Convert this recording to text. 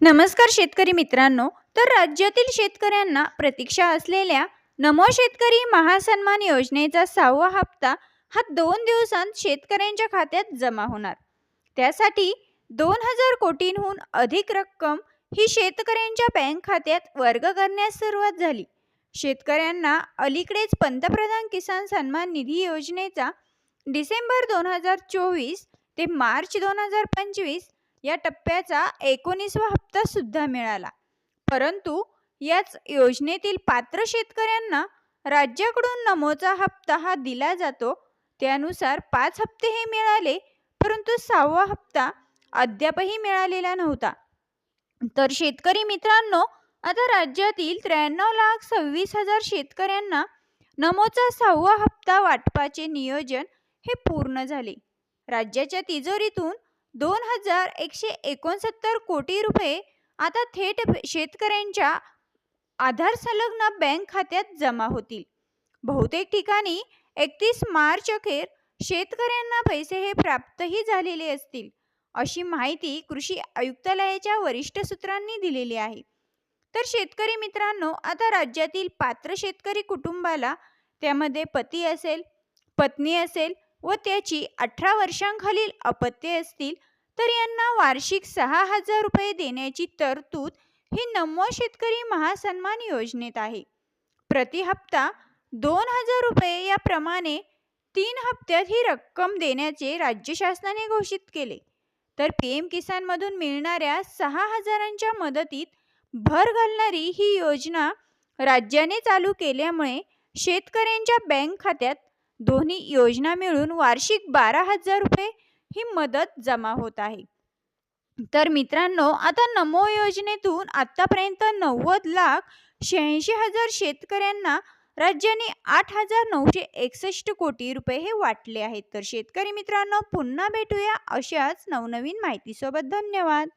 नमस्कार शेतकरी मित्रांनो. तर राज्यातील शेतकऱ्यांना प्रतीक्षा असलेल्या नमो शेतकरी महासन्मान योजनेचा सहावा हप्ता हा दोन दिवसांत शेतकऱ्यांच्या खात्यात जमा होणार. त्यासाठी दोन हजार कोटींहून अधिक रक्कम ही शेतकऱ्यांच्या बँक खात्यात वर्ग करण्यास सुरुवात झाली. शेतकऱ्यांना अलीकडेच पंतप्रधान किसान सन्मान निधी योजनेचा डिसेंबर दोन हजार चोवीस ते मार्च दोन हजार पंचवीस या टप्प्याचा एकोणीसवा हप्ता सुद्धा मिळाला. परंतु याच योजनेतील पात्र शेतकऱ्यांना राज्याकडून नमोचा हप्ता हा दिला जातो त्यानुसार पाच हप्ते हे मिळाले परंतु सहावा हप्ता अद्यापही मिळालेला नव्हता. तर शेतकरी मित्रांनो आता राज्यातील त्र्याण्णव लाख सव्वीस हजार शेतकऱ्यांना नमोचा सहावा हप्ता वाटपाचे नियोजन हे पूर्ण झाले. राज्याच्या तिजोरीतून दोन हजार एकशे एकोणसत्तर कोटी रुपये आता थेट शेतकऱ्यांच्या आधार संलग्न बँक खात्यात जमा होतील. बहुतेक ठिकाणी एकतीस मार्च अखेर शेतकऱ्यांना पैसे हे प्राप्तही झालेले असतील अशी माहिती कृषी आयुक्तालयाच्या वरिष्ठ सूत्रांनी दिलेली आहे. तर शेतकरी मित्रांनो आता राज्यातील पात्र शेतकरी कुटुंबाला त्यामध्ये पती असेल पत्नी असेल व त्याची अठरा वर्षांखालील अपत्ये असतील तर यांना वार्षिक सहा हजार रुपये देण्याची तरतूद ही नमो शेतकरी महासन्मान योजनेत आहे. प्रति हप्ता दोन हजार रुपये याप्रमाणे तीन हप्त्यात ही रक्कम देण्याचे राज्य शासनाने घोषित केले. तर पी एम किसानमधून मिळणाऱ्या सहा हजारांच्या मदतीत भर घालणारी ही योजना राज्याने चालू केल्यामुळे शेतकऱ्यांच्या बँक खात्यात दोन्ही योजना मिळून वार्षिक बारा हजार रुपये ही मदत जमा होत आहे. तर मित्रांनो आता नमो योजनेतून आतापर्यंत नव्वद लाख शहाऐंशी हजार शेतकऱ्यांना राज्याने आठ हजार नऊशे एकसष्ट कोटी रुपये हे वाटले आहेत. तर शेतकरी मित्रांनो पुन्हा भेटूया अशाच नवनवीन माहितीसोबत. धन्यवाद.